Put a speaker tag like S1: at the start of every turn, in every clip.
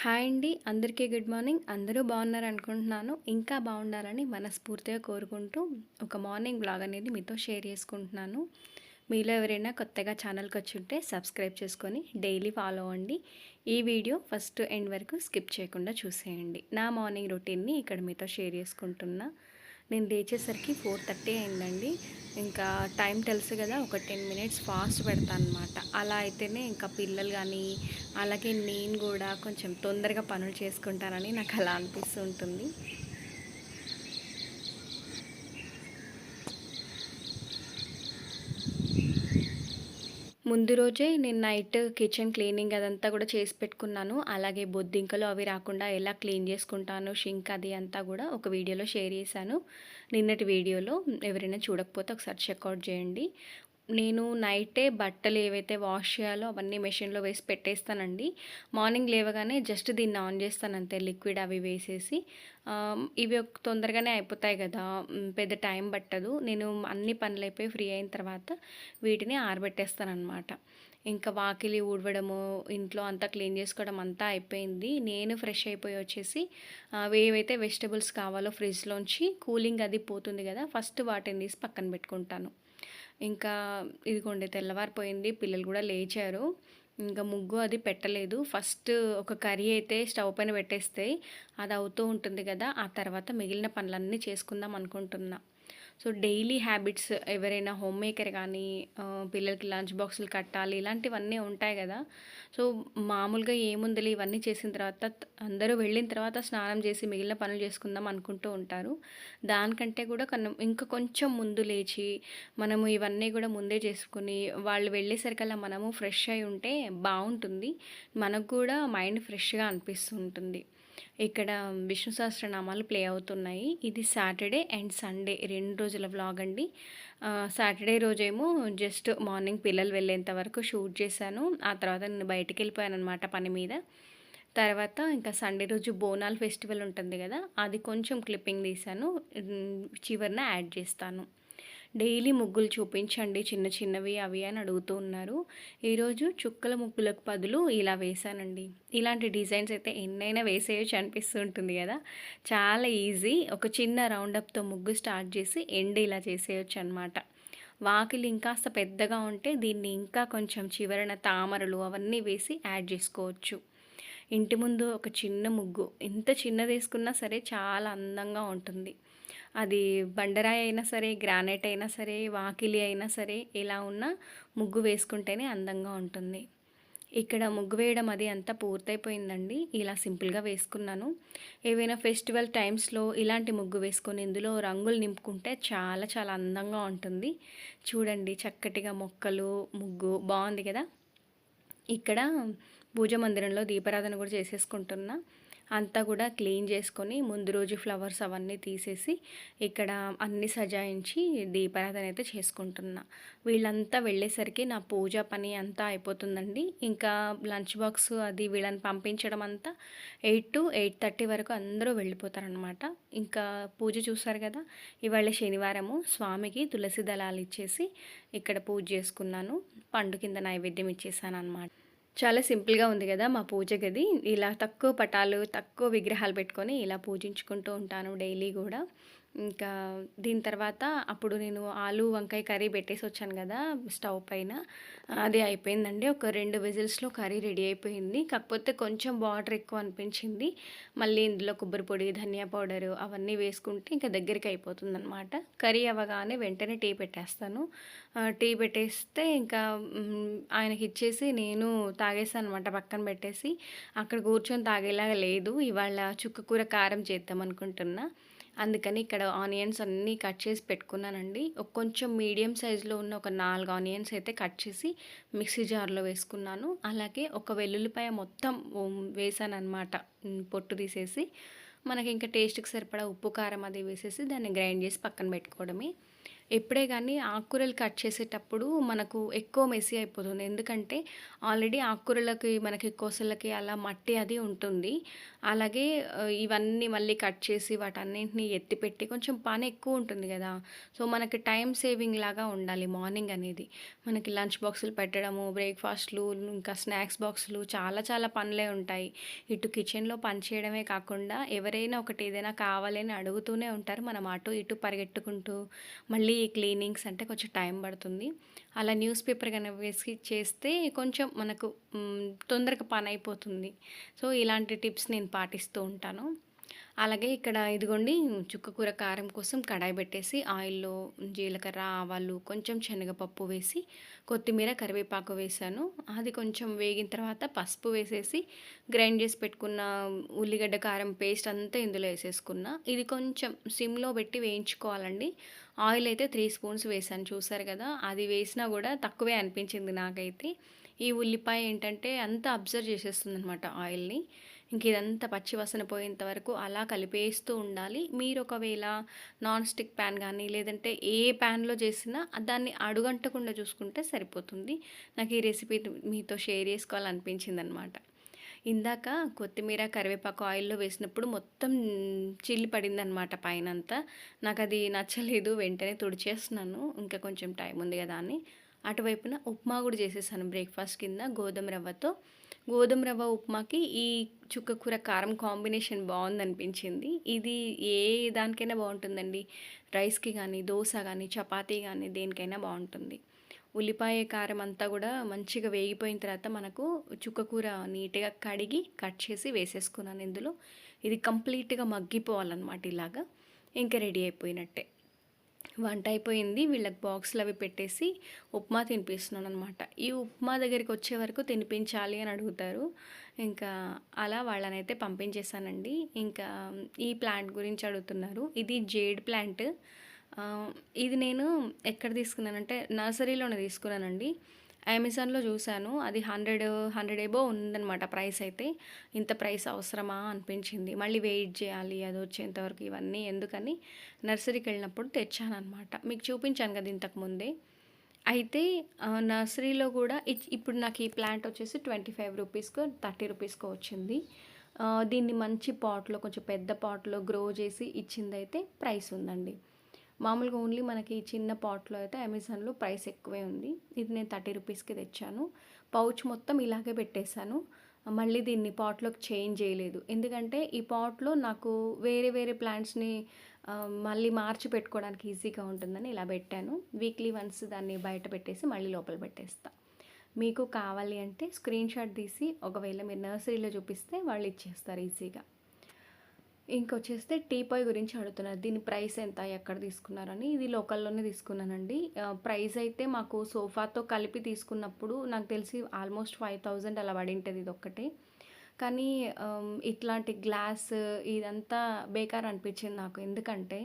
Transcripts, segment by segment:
S1: Hi అండి. అందరికీ good morning. అందరూ బాగున్నారు అనుకుంటున్నాను. ఇంకా బాగుండాలని మనస్ఫూర్తిగా కోరుకుంటూ ఒక మార్నింగ్ బ్లాగ్ అనేది మీతో షేర్ చేసుకుంటున్నాను. మీలో ఎవరైనా కొత్తగా ఛానల్కి వచ్చి ఉంటే సబ్స్క్రైబ్ చేసుకొని డైలీ ఫాలో అవ్వండి. ఈ వీడియో ఫస్ట్ ఎండ్ వరకు స్కిప్ చేయకుండా చూసేయండి. నా మార్నింగ్ రొటీన్ని ఇక్కడ మీతో షేర్ చేసుకుంటున్నా. నేను లేచేసరికి ఫోర్ థర్టీ అయిందండి. ఇంకా టైం తెలుసు కదా ఒక టెన్ మినిట్స్ ఫాస్ట్ పెడతాను అనమాట అలా అయితేనే ఇంకా పిల్లలు కానీ అలాగే నేను కూడా కొంచెం తొందరగా పనులు చేసుకుంటానని నాకు అలా అనిపిస్తుంటుంది. ముందు రోజే నేను నైట్ కిచెన్ క్లీనింగ్ అదంతా కూడా చేసి పెట్టుకున్నాను. అలాగే బొద్దింకలు అవి రాకుండా ఎలా క్లీన్ చేసుకుంటాను షింక్ అది అంతా కూడా ఒక వీడియోలో షేర్ చేశాను. నిన్నటి వీడియోలో ఎవరైనా చూడకపోతే ఒకసారి చెక్అవుట్ చేయండి. నేను నైటే బట్టలు ఏవైతే వాష్ చేయాలో అవన్నీ మెషిన్లో వేసి పెట్టేస్తానండి. మార్నింగ్ లేవగానే జస్ట్ దీన్ని ఆన్ చేస్తాను అంతే లిక్విడ్ అవి వేసేసి. ఇవి తొందరగానే అయిపోతాయి కదా పెద్ద టైం పట్టదు. నేను అన్ని పనులు అయిపోయి ఫ్రీ అయిన తర్వాత వీటిని ఆరబెట్టేస్తాను అనమాట ఇంకా వాకిలి ఊడవడము ఇంట్లో అంతా క్లీన్ చేసుకోవడం అంతా అయిపోయింది. నేను ఫ్రెష్ అయిపోయి వచ్చేసి ఏవైతే వెజిటబుల్స్ కావాలో ఫ్రిడ్జ్లోంచి కూలింగ్ అది పోతుంది కదా ఫస్ట్ వాటిని తీసి పక్కన పెట్టుకుంటాను. ఇంకా ఇదిగోండి తెల్లవారిపోయింది పిల్లలు కూడా లేచారు. ఇంకా ముగ్గు అది పెట్టలేదు. ఫస్ట్ ఒక కర్రీ అయితే స్టవ్ పైన పెట్టేస్తే అది అవుతూ ఉంటుంది కదా ఆ తర్వాత మిగిలిన పనులన్నీ చేసుకుందాం అనుకుంటున్నా. సో డైలీ హ్యాబిట్స్ ఎవరైనా హోమ్ మేకర్ కానీ పిల్లలకి లంచ్ బాక్సులు కట్టాలి ఇలాంటివన్నీ ఉంటాయి కదా. సో మామూలుగా ఏముందిలే ఇవన్నీ చేసిన తర్వాత అందరూ వెళ్ళిన తర్వాత స్నానం చేసి మిగిలిన పనులు చేసుకుందాం అనుకుంటూ ఉంటారు. దానికంటే కూడా కన్నా ఇంకా కొంచెం ముందు లేచి మనము ఇవన్నీ కూడా ముందే చేసుకుని వాళ్ళు వెళ్ళేసరికల్లా మనము ఫ్రెష్ అయి ఉంటే బాగుంటుంది. మనకు కూడా మైండ్ ఫ్రెష్గా అనిపిస్తుంటుంది. ఇక్కడ విష్ణు సహస్రనామాలు ప్లే అవుతున్నాయి. ఇది సాటర్డే అండ్ సండే రెండు రోజుల వ్లాగ్ అండి. సాటర్డే రోజేమో జస్ట్ మార్నింగ్ పిల్లలు వెళ్ళేంత వరకు షూట్ చేశాను. ఆ తర్వాత నేను బయటికి వెళ్ళిపోయాను అనమాట పని మీద. తర్వాత ఇంకా సండే రోజు బోనాల్ ఫెస్టివల్ ఉంటుంది కదా అది కొంచెం క్లిప్పింగ్ తీశాను. చివరిన యాడ్ చేస్తాను. డైలీ ముగ్గులు చూపించండి చిన్న చిన్నవి అవి అని అడుగుతూ ఉన్నారు. ఈరోజు చుక్కల ముగ్గులకు బదులు ఇలా వేశానండి. ఇలాంటి డిజైన్స్ అయితే ఎన్నైనా వేసేయచ్చు అనిపిస్తూ ఉంటుంది కదా. చాలా ఈజీ. ఒక చిన్న రౌండప్తో ముగ్గు స్టార్ట్ చేసి ఎండ్ ఇలా చేసేయచ్చు అనమాట వాకిలి ఇంకాస్త పెద్దగా ఉంటే దీన్ని ఇంకా కొంచెం చివరన తామరలు అవన్నీ వేసి యాడ్ చేసుకోవచ్చు. ఇంటి ముందు ఒక చిన్న ముగ్గు. ఎంత చిన్నది వేసుకున్నా సరే చాలా అందంగా ఉంటుంది. అది బండరాయి అయినా సరే గ్రానైట్ అయినా సరే వాకిలి అయినా సరే ఇలా ఉన్న ముగ్గు వేసుకుంటేనే అందంగా ఉంటుంది. ఇక్కడ ముగ్గు వేయడం అది అంతా పూర్తయిపోయిందండి. ఇలా సింపుల్గా వేసుకున్నాను. ఏవైనా ఫెస్టివల్ టైమ్స్లో ఇలాంటి ముగ్గు వేసుకొని ఇందులో రంగులు నింపుకుంటే చాలా చాలా అందంగా ఉంటుంది. చూడండి చక్కటిగా మొక్కలు ముగ్గు బాగుంది కదా. ఇక్కడ పూజ మందిరంలో దీపారాధన కూడా చేసేసుకుంటున్నా. అంతా కూడా క్లీన్ చేసుకొని ముందు రోజు ఫ్లవర్స్ అవన్నీ తీసేసి ఇక్కడ అన్ని సజాయించి దీపారాధన అయితే చేసుకుంటున్నా. వీళ్ళంతా వెళ్ళేసరికి నా పూజ పని అంతా అయిపోతుందండి. ఇంకా లంచ్ బాక్స్ అది వీళ్ళని పంపించడం అంతా ఎయిట్ టు ఎయిట్ థర్టీ వరకు అందరూ వెళ్ళిపోతారనమాట ఇంకా పూజ చూసారు కదా ఇవాళ శనివారము స్వామికి తులసి దళాలు ఇచ్చేసి ఇక్కడ పూజ చేసుకున్నాను. పండు కింద నైవేద్యం ఇచ్చేసాను అనమాట చాలా సింపుల్గా ఉంది కదా మా పూజ గది. ఇలా తక్కువ పటాలు తక్కువ విగ్రహాలు పెట్టుకొని ఇలా పూజించుకుంటూ ఉంటాను డైలీ కూడా. ఇంకా దీని తర్వాత అప్పుడు నేను ఆలు వంకాయ కర్రీ పెట్టేసి వచ్చాను కదా స్టవ్ పైన. అది అయిపోయిందండి. ఒక రెండు విజిల్స్లో కర్రీ రెడీ అయిపోయింది. కాకపోతే కొంచెం వాటర్ ఎక్కువ అనిపించింది. మళ్ళీ ఇందులో కొబ్బరి పొడి ధనియా పౌడరు అవన్నీ వేసుకుంటే ఇంకా దగ్గరికి అయిపోతుంది అనమాట కర్రీ అవ్వగానే వెంటనే టీ పెట్టేస్తాను. టీ పెట్టేస్తే ఇంకా ఆయనకి ఇచ్చేసి నేను తాగేస్తాను అనమాట పక్కన పెట్టేసి. అక్కడ కూర్చొని తాగేలాగా లేదు. ఇవాళ చుక్క కూర కారం చేద్దాం అనుకుంటున్నా. అందుకని ఇక్కడ ఆనియన్స్ అన్నీ కట్ చేసి పెట్టుకున్నానండి. ఒక కొంచెం మీడియం సైజులో ఉన్న ఒక నాలుగు ఆనియన్స్ అయితే కట్ చేసి మిక్సీ జార్లో వేసుకున్నాను. అలాగే ఒక వెల్లుల్లిపాయ మొత్తం వేసాను అనమాట పొట్టు తీసేసి. మనకి ఇంకా టేస్ట్కి సరిపడా ఉప్పు కారం అది వేసేసి దాన్ని గ్రైండ్ చేసి పక్కన పెట్టుకోవడమే. ఎప్పుడే కానీ ఆకుకూరలు కట్ చేసేటప్పుడు మనకు ఎక్కువ మెస్సీ అయిపోతుంది. ఎందుకంటే ఆల్రెడీ ఆకుకూరలకి మనకి కోసలకి అలా మట్టి అది ఉంటుంది. అలాగే ఇవన్నీ మళ్ళీ కట్ చేసి వాటన్నింటిని ఎత్తిపెట్టి కొంచెం పని ఎక్కువ ఉంటుంది కదా. సో మనకి టైం సేవింగ్ లాగా ఉండాలి మార్నింగ్ అనేది. మనకి లంచ్ బాక్సులు పెట్టడము బ్రేక్ఫాస్ట్లు ఇంకా స్నాక్స్ బాక్సులు చాలా చాలా పనులే ఉంటాయి. ఇటు కిచెన్లో పని చేయడమే కాకుండా ఎవరైనా ఒకటి ఏదైనా కావాలని అడుగుతూనే ఉంటారు. మనం అటు ఇటు పరిగెట్టుకుంటూ మళ్ళీ క్లీనింగ్స్ అంటే కొంచెం టైం పడుతుంది. అలా న్యూస్ పేపర్ కనుక వేసి చేస్తే కొంచెం మనకు తొందరగా పని అయిపోతుంది. సో ఇలాంటి టిప్స్ నేను పాటిస్తూ ఉంటాను. అలాగే ఇక్కడ ఇదిగోండి చుక్కకూర కారం కోసం కడాయి పెట్టేసి ఆయిల్లో జీలకర్ర ఆవాలు కొంచెం శనగపప్పు వేసి కొత్తిమీర కరివేపాకు వేసాను. అది కొంచెం వేగిన తర్వాత పసుపు వేసేసి గ్రైండ్ చేసి పెట్టుకున్న ఉల్లిగడ్డ కారం పేస్ట్ అంతా ఇందులో వేసేసుకున్నా. ఇది కొంచెం సిమ్లో పెట్టి వేయించుకోవాలండి. ఆయిల్ అయితే త్రీ స్పూన్స్ వేసాను చూసారు కదా? అది వేసినా కూడా తక్కువే అనిపించింది నాకైతే. ఈ ఉల్లిపాయ ఏంటంటే అంతా అబ్జర్వ్ చేసేస్తుంది అనమాట ఆయిల్ని. ఇంక ఇదంతా పచ్చి వసన పోయేంత వరకు అలా కలిపేస్తూ ఉండాలి. మీరు ఒకవేళ నాన్ స్టిక్ ప్యాన్ కానీ లేదంటే ఏ ప్యాన్లో చేసినా దాన్ని అడుగంటకుండా చూసుకుంటే సరిపోతుంది. నాకు ఈ రెసిపీ మీతో షేర్ చేసుకోవాలనిపించింది అనమాట ఇందాక కొత్తిమీర కరివేపాకు ఆయిల్లో వేసినప్పుడు మొత్తం చిల్లి పడిందనమాట పైన అంతా నాకు అది నచ్చలేదు వెంటనే తుడిచేస్తున్నాను. ఇంకా కొంచెం టైం ఉంది కదా అని. అటువైపున ఉప్మా కూడా చేసేసాను బ్రేక్ఫాస్ట్ కింద గోధుమ రవ్వతో. గోధుమ రవ్వ ఉప్మాకి ఈ చుక్కకూర కారం కాంబినేషన్ బాగుందనిపించింది. ఇది ఏ దానికైనా బాగుంటుందండి. రైస్కి కానీ దోశ కానీ చపాతీ కానీ దేనికైనా బాగుంటుంది. ఉల్లిపాయ కారం అంతా కూడా మంచిగా వేగిపోయిన తర్వాత మనకు చుక్కకూర నీట్గా కడిగి కట్ చేసి వేసేసుకున్నాను ఇందులో. ఇది కంప్లీట్గా మగ్గిపోవాలన్నమాట ఇలాగా. ఇంకా రెడీ అయిపోయినట్టే. వంట అయిపోయింది. వీళ్ళకి బాక్స్లు అవి పెట్టేసి ఉప్మా తినిపిస్తున్నాను అనమాట ఈ ఉప్మా దగ్గరికి వచ్చే వరకు తినిపించాలి అని అడుగుతారు. ఇంకా అలా వాళ్ళనైతే పంపించేశానండి. ఇంకా ఈ ప్లాంట్ గురించి అడుగుతున్నారు. ఇది జేడ్ ప్లాంట్. ఇది నేను ఎక్కడ తీసుకున్నానంటే నర్సరీలోనే తీసుకున్నానండి. అమెజాన్లో చూశాను అది హండ్రెడ్ హండ్రెడ్ ఏబో ఉందన్నమాట ప్రైస్ అయితే. ఇంత ప్రైస్ అవసరమా అనిపించింది. మళ్ళీ వెయిట్ చేయాలి అది వచ్చేంతవరకు ఇవన్నీ ఎందుకని నర్సరీకి వెళ్ళినప్పుడు తెచ్చానమాట మీకు చూపించాను కదా ఇంతకు ముందే. అయితే నర్సరీలో కూడా ఇచ్- ఇప్పుడు నాకు ఈ ప్లాంట్ వచ్చేసి ట్వంటీ ఫైవ్ రూపీస్కో థర్టీ రూపీస్కో వచ్చింది. దీన్ని మంచి పాట్లో కొంచెం పెద్ద పాట్లో గ్రో చేసి ఇచ్చిందైతే ప్రైస్ ఉందండి. మామూలుగా ఓన్లీ మనకి ఈ చిన్న పాట్లో అయితే అమెజాన్లో ప్రైస్ ఎక్కువే ఉంది. ఇది నేను థర్టీ రూపీస్కి తెచ్చాను. పౌచ్ మొత్తం ఇలాగే పెట్టేశాను. మళ్ళీ దీన్ని పాట్లోకి చేంజ్ చేయలేదు. ఎందుకంటే ఈ పాట్లో నాకు వేరే వేరే ప్లాంట్స్ని మళ్ళీ మార్చి పెట్టుకోవడానికి ఈజీగా ఉంటుందని ఇలా పెట్టాను. వీక్లీ వన్స్ దాన్ని బయట పెట్టేసి మళ్ళీ లోపల పెట్టేస్తా. మీకు కావాలి అంటే స్క్రీన్ షాట్ తీసి ఒకవేళ మీరు నర్సరీలో చూపిస్తే వాళ్ళు ఇచ్చేస్తారు ఈజీగా. ఇంకొచ్చేస్తే టీ టీపాయ్ గురించి అడుగుతున్నారు. దీని ప్రైస్ ఎంత? ఎక్కడ తీసుకున్నారని. ఇది లోకల్లోనే తీసుకున్నానండి. ప్రైస్ అయితే మాకు సోఫాతో కలిపి తీసుకున్నప్పుడు నాకు తెలిసి ఆల్మోస్ట్ ఫైవ్ థౌజండ్ అలా పడింటుంది ఇది ఒక్కటే కానీ ఇట్లాంటి గ్లాస్ ఇదంతా బేకార్ అనిపించింది నాకు. ఎందుకంటే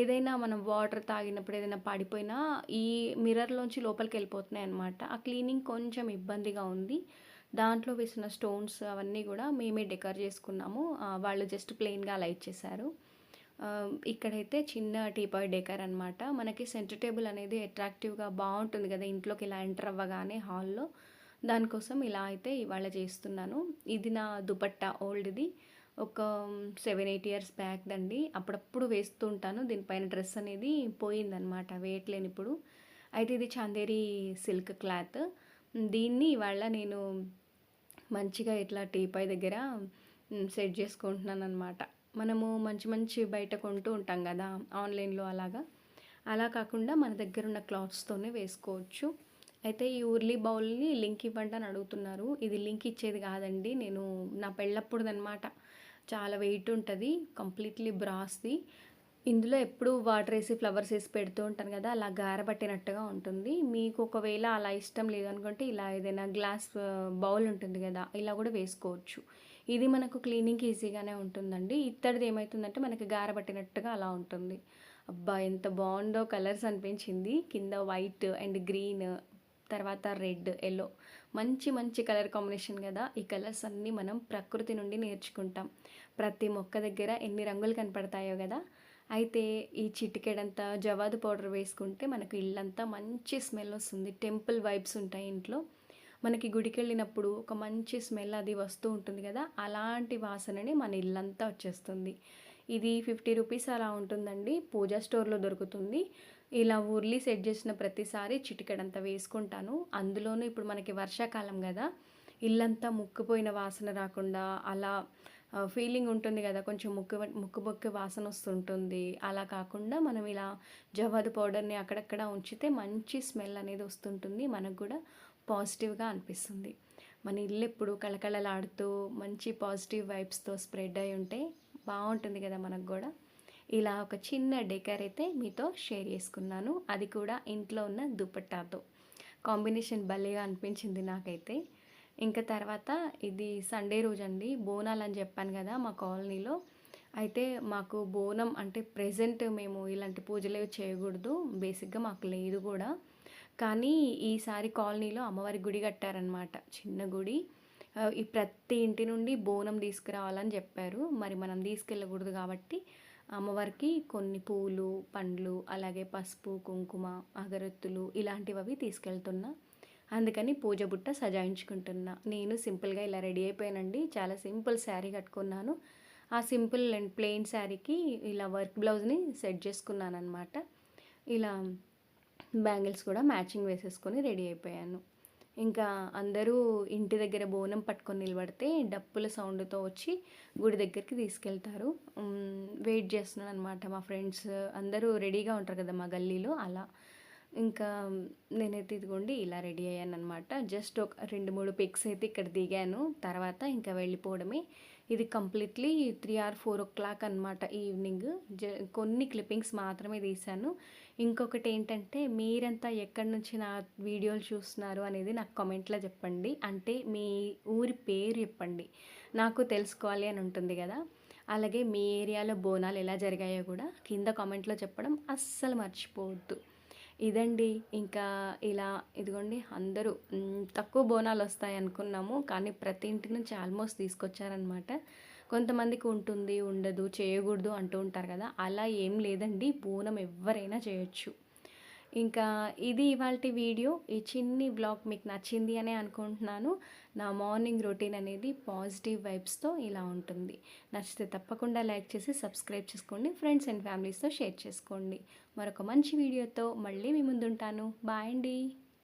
S1: ఏదైనా మనం వాటర్ తాగినప్పుడు ఏదైనా పడిపోయినా ఈ మిర్రర్లోంచి లోపలికి వెళ్ళిపోతున్నాయి అనమాట ఆ క్లీనింగ్ కొంచెం ఇబ్బందిగా ఉంది. దాంట్లో వేసిన స్టోన్స్ అవన్నీ కూడా మేమే డెకర్ చేసుకున్నాము. వాళ్ళు జస్ట్ ప్లెయిన్గా లైట్ ఇచ్చేసారు ఇక్కడైతే చిన్న టీపాయ్ డెకర్ అనమాట మనకి సెంటర్ టేబుల్ అనేది అట్రాక్టివ్గా బాగుంటుంది కదా ఇంట్లోకి ఇలా ఎంటర్ అవ్వగానే హాల్లో. దానికోసం ఇలా అయితే ఇవాళ చేస్తున్నాను. ఇది నా దుపట్టా ఓల్డ్ది. ఒక సెవెన్ ఎయిట్ ఇయర్స్ బ్యాక్ దండి అప్పుడప్పుడు వేస్తూ ఉంటాను. దీనిపైన డ్రెస్ అనేది పోయిందనమాట వేయట్లేని ఇప్పుడు అయితే ఇది చందేరి సిల్క్ క్లాత్. దీన్ని ఇవాళ నేను మంచిగా ఇట్లా టీపై దగ్గర సెట్ చేసుకుంటున్నాను అనమాట మనము మంచి మంచి బయట కొంటూ ఉంటాం కదా ఆన్లైన్లో అలాగా. అలా కాకుండా మన దగ్గర ఉన్న క్లాత్స్తోనే వేసుకోవచ్చు. అయితే ఈ ఉర్లీ బౌల్ని లింక్ ఇవ్వండి అని అడుగుతున్నారు. ఇది లింక్ ఇచ్చేది కాదండి నేను నా పెళ్ళప్పుడుదనమాట చాలా వెయిట్ ఉంటుంది కంప్లీట్లీ బ్రాస్ది. ఇందులో ఎప్పుడు వాటర్ వేసి ఫ్లవర్స్ వేసి పెడుతూ ఉంటాను కదా అలా గారబట్టినట్టుగా ఉంటుంది. మీకు ఒకవేళ అలా ఇష్టం లేదు అనుకుంటే ఇలా ఏదైనా గ్లాస్ బౌల్ ఉంటుంది కదా ఇలా కూడా వేసుకోవచ్చు. ఇది మనకు క్లీనింగ్కి ఈజీగానే ఉంటుందండి. ఇత్తడిది ఏమవుతుందంటే మనకి గారబట్టినట్టుగా అలా ఉంటుంది. అబ్బా ఎంత బాగుందో కలర్స్ అనిపించింది. కింద వైట్ అండ్ గ్రీన్ తర్వాత రెడ్ ఎల్లో. మంచి మంచి కలర్ కాంబినేషన్ కదా. ఈ కలర్స్ అన్నీ మనం ప్రకృతి నుండి నేర్చుకుంటాం. ప్రతి మొక్క దగ్గర ఎన్ని రంగులు కనపడతాయో కదా అయితే ఈ చిటికెడంతా జవాదు పౌడర్ వేసుకుంటే మనకు ఇల్లంతా మంచి స్మెల్ వస్తుంది. టెంపుల్ వైబ్స్ ఉంటాయి ఇంట్లో. మనకి గుడికి వెళ్ళినప్పుడు ఒక మంచి స్మెల్ అది వస్తూ ఉంటుంది కదా అలాంటి వాసనని మన ఇల్లంతా వచ్చేస్తుంది. ఇది ఫిఫ్టీ రూపీస్ అలా ఉంటుందండి. పూజా స్టోర్లో దొరుకుతుంది. ఇలా ఉర్లీ సెట్ చేసిన ప్రతిసారి చిటికెడంతా వేసుకుంటాను. అందులోనూ ఇప్పుడు మనకి వర్షాకాలం కదా ఇల్లంతా ముక్కుపోయిన వాసన రాకుండా అలా ఫీలింగ్ ఉంటుంది కదా కొంచెం ముక్కు ముక్కు వాసన వస్తుంటుంది. అలా కాకుండా మనం ఇలా జవాదు పౌడర్ని అక్కడక్కడ ఉంచితే మంచి స్మెల్ అనేది వస్తుంటుంది. మనకు కూడా పాజిటివ్గా అనిపిస్తుంది. మన ఇల్లు ఎప్పుడు కళకళలాడుతూ మంచి పాజిటివ్ వైబ్స్తో స్ప్రెడ్ అయి ఉంటే బాగుంటుంది కదా మనకు కూడా. ఇలా ఒక చిన్న డెకర్ అయితే మీతో షేర్ చేసుకున్నాను. అది కూడా ఇంట్లో ఉన్న దుపట్టాతో. కాంబినేషన్ భలేగా అనిపించింది నాకైతే. ఇంకా తర్వాత ఇది సండే రోజు అండి బోనాలు అని చెప్పాను కదా మా కాలనీలో. అయితే మాకు బోనం అంటే ప్రజెంట్ మేము ఇలాంటి పూజలు చేయకూడదు బేసిక్గా మాకు లేదు కూడా. కానీ ఈసారి కాలనీలో అమ్మవారి గుడి కట్టారనమాట చిన్న గుడి. ఈ ప్రతి ఇంటి నుండి బోనం తీసుకురావాలని చెప్పారు. మరి మనం తీసుకెళ్ళకూడదు కాబట్టి అమ్మవారికి కొన్ని పూలు పండ్లు అలాగే పసుపు కుంకుమ అగరొత్తులు ఇలాంటివి తీసుకెళ్తున్నా. అందుకని పూజ బుట్ట సజాయించుకుంటున్నా. నేను సింపుల్గా ఇలా రెడీ అయిపోయానండి. చాలా సింపుల్ శారీ కట్టుకున్నాను. ఆ సింపుల్ అండ్ ప్లెయిన్ శారీకి ఇలా వర్క్ బ్లౌజ్ని సెట్ చేసుకున్నాను అనమాట ఇలా బ్యాంగిల్స్ కూడా మ్యాచింగ్ వేసేసుకొని రెడీ అయిపోయాను. ఇంకా అందరూ ఇంటి దగ్గర బోనం పట్టుకొని నిలబడితే డప్పుల సౌండ్తో వచ్చి గుడి దగ్గరికి తీసుకెళ్తారు. వెయిట్ చేస్తున్నాను అనమాట మా ఫ్రెండ్స్ అందరూ రెడీగా ఉంటారు కదా మా గల్లీలో అలా. ఇంకా నేనైతే ఇదిగోండి ఇలా రెడీ అయ్యాను అనమాట జస్ట్ ఒక రెండు మూడు పిక్స్ అయితే ఇక్కడ దిగాను. తర్వాత ఇంకా వెళ్ళిపోవడమే. ఇది completely three or four o'clock అనమాట ఈవినింగ్. జ కొన్ని క్లిప్పింగ్స్ మాత్రమే తీశాను. ఇంకొకటి ఏంటంటే మీరంతా ఎక్కడి నుంచి నా వీడియోలు చూస్తున్నారు అనేది నాకు కామెంట్లో చెప్పండి. అంటే మీ ఊరి పేరు చెప్పండి. నాకు తెలుసుకోవాలి అని ఉంటుంది కదా. అలాగే మీ ఏరియాలో బోనాలు ఎలా జరిగాయో కూడా కింద కామెంట్లో చెప్పడం అస్సలు మర్చిపోవద్దు. ఇదండి ఇంకా ఇలా ఇదిగోండి అందరూ తక్కువ బోనాలు వస్తాయి అనుకున్నాము కానీ ప్రతి ఇంటి నుంచి ఆల్మోస్ట్ తీసుకొచ్చారనమాట. కొంతమందికి ఉంటుంది ఉండదు చేయకూడదు అంటూ ఉంటారు కదా అలా ఏం లేదండి బోనం ఎవరైనా చేయొచ్చు. ఇంకా ఇది ఇవాళ వీడియో. ఈ చిన్ని బ్లాగ్ మీకు నచ్చింది అనే అనుకుంటున్నాను. నా మార్నింగ్ రొటీన్ అనేది పాజిటివ్ వైబ్స్తో ఇలా ఉంటుంది. నచ్చితే తప్పకుండా లైక్ చేసి సబ్స్క్రైబ్ చేసుకోండి. ఫ్రెండ్స్ అండ్ ఫ్యామిలీస్తో షేర్ చేసుకోండి. మరొక మంచి వీడియోతో మళ్ళీ మీ ముందుంటాను. బాయ్ అండి.